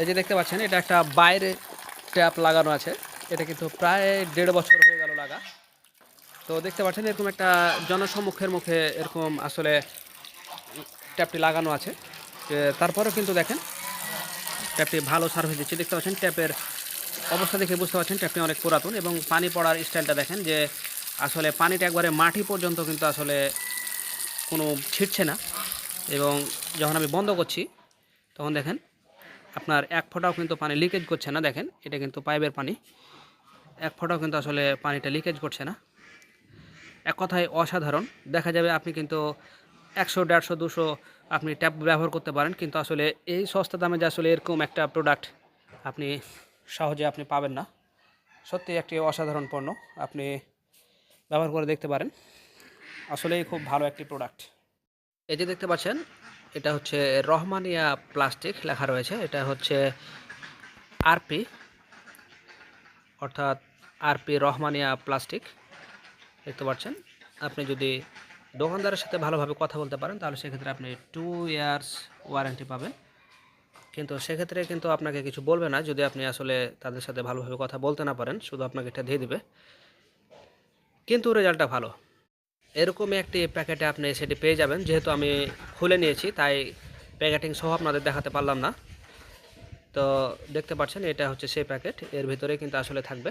এই যে দেখতে পাচ্ছেন, এটা একটা বাইরে ট্যাপ লাগানো আছে। এটা কিন্তু প্রায় দেড় বছর হয়ে গেল লাগা। তো দেখতে পাচ্ছেন, এরকম একটা জনসম্মুখের মুখে এরকম আসলে ট্যাপটি লাগানো আছে। তারপরেও কিন্তু দেখেন, ট্যাপটি ভালো সার্ভিস দিচ্ছে দেখতে পাচ্ছেন, ট্যাপের অবস্থা দেখে বুঝতে পারছেন, ট্যাপটি অনেক পুরাতন এবং পানি পড়ার স্টাইলটা দেখেন যে আসলে পানিটা একবারে মাটি পর্যন্ত কিন্তু আসলে কোনো ছিটছে না। এবং যখন আমি বন্ধ করছি, তখন দেখেন আপনার এক ফোঁটাও কিন্তু পানি লিকেজ করছে না, দেখেন, এটা কিন্তু পাইপের পানি। এক ফোঁটাও কিন্তু আসলে পানিটা লিকেজ করছে না। এক কথায় অসাধারণ। দেখা যাবে আপনি কিন্তু একশো, দেড়শো, দুশো আপনি ট্যাপ ব্যবহার করতে পারেন, কিন্তু আসলে এই সস্তা দামে যে আসলে এরকম একটা প্রোডাক্ট আপনি সহজে আপনি পাবেন না। সত্যি একটি অসাধারণ পণ্য আপনি ব্যবহার করে দেখতে পারেন। আসলেই খুব ভালো একটি প্রোডাক্ট এই যে দেখতে পাচ্ছেন এটা হচ্ছে রহমানিয়া প্লাস্টিক লেখা রয়েছে। এটা হচ্ছে আরপি, অর্থাৎ আরপি রহমানিয়া প্লাস্টিক। দেখতে পাচ্ছেন, আপনি যদি দোকানদারের সাথে ভালোভাবে কথা বলতে পারেন, তাহলে সেক্ষেত্রে আপনি টু ইয়ার্স ওয়ারেন্টি পাবেন। কিন্তু সেক্ষেত্রে কিন্তু আপনাকে কিছু বলবে না, যদি আপনি আসলে তাদের সাথে ভালোভাবে কথা বলতে না পারেন, শুধু আপনাকে এটা দিয়ে দেবে। কিন্তু রেজাল্টটা ভালো। এরকমই একটি প্যাকেটে আপনি সেটি পেয়ে যাবেন। যেহেতু আমি খুলে নিয়েছি, তাই প্যাকেটিং সহ আপনাদের দেখাতে পারলাম না। তো দেখতে পাচ্ছেন, এটা হচ্ছে সেই প্যাকেট। এর ভিতরে কিন্তু আসলে থাকবে।